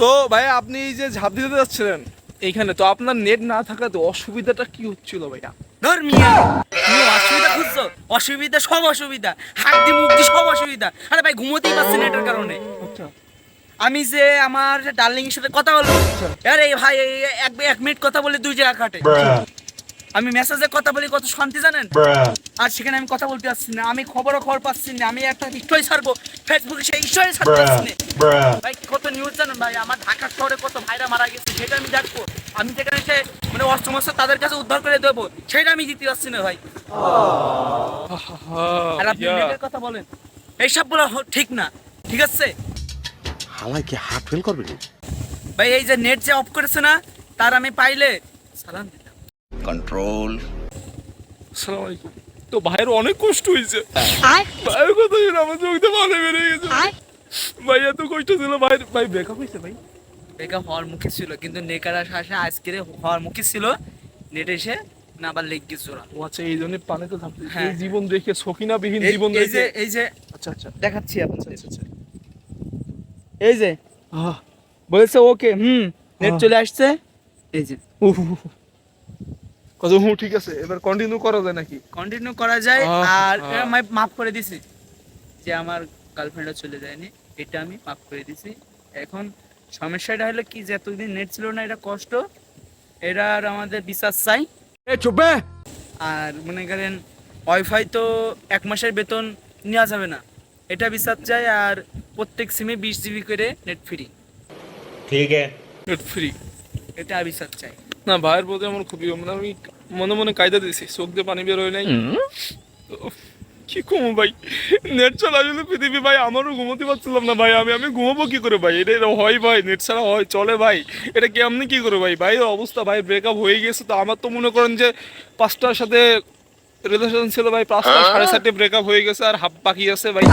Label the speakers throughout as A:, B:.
A: তো ভাই আপনি এই যে ঝাঁপ দিতে যাচ্ছিলেন এইখানে তো আপনার নেট না থাকাতে অসুবিধাটা কি হচ্ছিল ভাইয়া?
B: তুমি অসুবিধা খুঁজছো? অসুবিধা সব অসুবিধা। হাত মুখ সব অসুবিধা। আরে ভাই ঘুমোতেই পারছি না এটার কারণে।
A: আচ্ছা।
B: আমি যে আমার ডার্লিং এর সাথে কথা বলব আরে ভাই এক এক মিনিট কথা বলে দুই জায়গা কাটে। আমি মেসেজে কথা বলি কত শান্তি জানেন? আর সেখানে আমি কথা বলতে পারছি না আমি খবরও খবর পাচ্ছি না আমি একটা স্টোরি ছাড়বো ফেসবুকে সেই স্টোরি ছাড়তে পারছি না। ভাই কত নিউজ জানেন ভাই আমার ঢাকা শহরে কত ভাইরা মারা গেছে সেটা আমি দেখব। আমি যেখানে সে মানে অসমস্ত তাদের কাছে উদ্ধার করে দেবো সেটা আমি দিতে পারছি না ভাই। আর আপনি। কথা বলেন এইসব বলা ঠিক না ঠিক আছে?
C: হালাই কি হার্ট ফেল করবে
B: ভাই এই যে নেট যে অফ করেছে না তার আমি পাইলে সালাম
C: কন্ট্রোল
A: আসসালামু আলাইকুম। তো ভাইয়ের অনেক কষ্ট হয়েছে। ভাইয়ের কথা শুনে আমার চোখ দিয়ে পানি বেরিয়ে গেছে। ভাই এত কষ্ট ছিল ভাই ভাই ব্রেকআপ হয়েছে ভাই?
B: বেকা হওয়ার মুখে ছিল কিন্তু নেকার আসা আসা আজকে হওয়ার মুখে ছিল নেট এসে না আবার লেগ গেছে ওরা
A: ও আচ্ছা এই জন্য পানিতে থাকতে
B: হ্যাঁ।
A: এই জীবন দেখে সকিনাবিহীন
B: এই-
A: জীবন
B: এই যে এই যে
A: আচ্ছা আচ্ছা।
B: দেখাচ্ছি আপনাদের।
A: আচ্ছা আচ্ছা।
B: এই যে। বলছে ওকে হুম নেট
A: হ্যাঁ।
B: চলে আসছে? এই যে।
A: কত হুঁ ঠিক আছে এবার কন্টিনিউ করা যায় নাকি?
B: কন্টিনিউ করা যায় আর এটা আমি মাফ করে দিছি। যে আমার গার্লফ্রেন্ডও চলে যায়নি এটা আমি মাফ করে দিছি। এখন সমস্যাটা হলো কি যে এতদিন নেট ছিল না এটা কষ্ট। এটা আর আমাদের বিশ্বাস চাই। আর মনে করেন ওয়াইফাই তো এক মাসের বেতন নেওয়া যাবে না। এটা বিশ্বাস চাই আর প্রত্যেক সিমে বিশ জিবি করে নেট ফ্রি
C: ঠিক আছে।
A: নেট ফ্রি
B: এটা বিশ্বাস চাই।
A: না ভাইয়ের প্রতি আমার খুবই মানে আমি মনে মনে কায়দা দিয়েছি চোখ দিয়ে পানি বের হয় নাই। তো, কি ঘুমো ভাই? নেট ছাড়া আসলে পৃথিবী ভাই আমারও ঘুমোতে পারছিলাম না ভাই আমি আমি ঘুমাবো কি করে ভাই? এটা হয় ভাই নেট ছাড়া হয় চলে ভাই। এটা কেমনি কি করে ভাই? ভাই অবস্থা ভাই ব্রেকআপ হয়ে গেছে তো আমার তো মনে করেন যে পাঁচটার সাথে রিলেশন ছিল ভাই পাঁচটা সাড়ে চারটে ব্রেকআপ হয়ে গেছে আর হাফ বাকি আছে ভাই।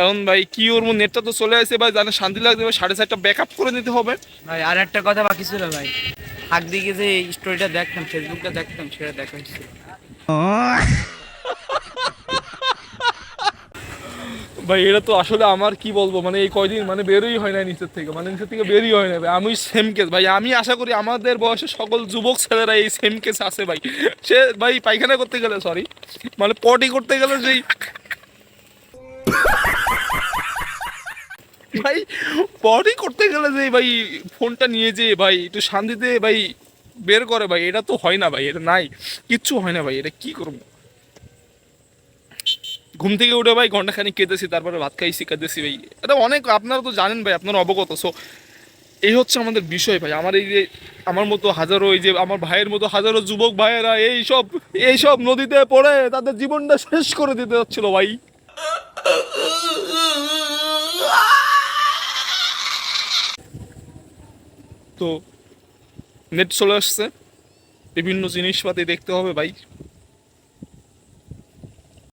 A: এখন ভাই কি ওর নেটটা তো চলে আসে ভাই জানে শান্তি লাগছে ভাই সাড়ে চারটা ব্যাকআপ করে নিতে হবে।
B: ভাই আর একটা কথা বাকি ছিল ভাই। হাক দিকে যে স্টোরিটা দেখতাম ফেসবুকটা দেখতাম, সেটা দেখা হচ্ছিল
A: ভাই, এটা তো আসলে আমার কি বলব? মানে এই কয়দিন মানে বেরোই হয় না নিচের থেকে। মানে নিচের থেকে বেরোই হয় না ভাই। আমি সেম কেস ভাই, আমি আশা করি আমাদের বয়সে সকল যুবক ছেলেরা এই সেম কেস আছে ভাই। সে ভাই, পায়খানা করতে গেলে সরি মানে পটি করতে গেলে যেই ভাই পটি করতে গেলে যে ভাই, ফোনটা নিয়ে যে ভাই, একটু শান্তিতে ভাই বের করে ভাই, এটা তো হয় না ভাই, এটা নাই, কিচ্ছু হয় না ভাই, এটা কি করব? ঘুম থেকে উঠে ভাই ঘণ্টা খানিক কেঁদেছি, তারপরে ভাত খাইছি, কেঁদেছি ভাই, এটা অনেক, আপনারা তো জানেন ভাই, আপনারা অবগত সো এই হচ্ছে আমাদের বিষয় ভাই, আমার এই যে, আমার মতো হাজারো, এই যে আমার ভাইয়ের মতো হাজারো যুবক ভাইয়েরা, এই সব এই সব নদীতে পড়ে, তাদের জীবনটা শেষ করে দিতে যাচ্ছিল ভাই। তো নেট চলে আসছে। বিভিন্ন জিনিসপাতি দেখতে হবে ভাই।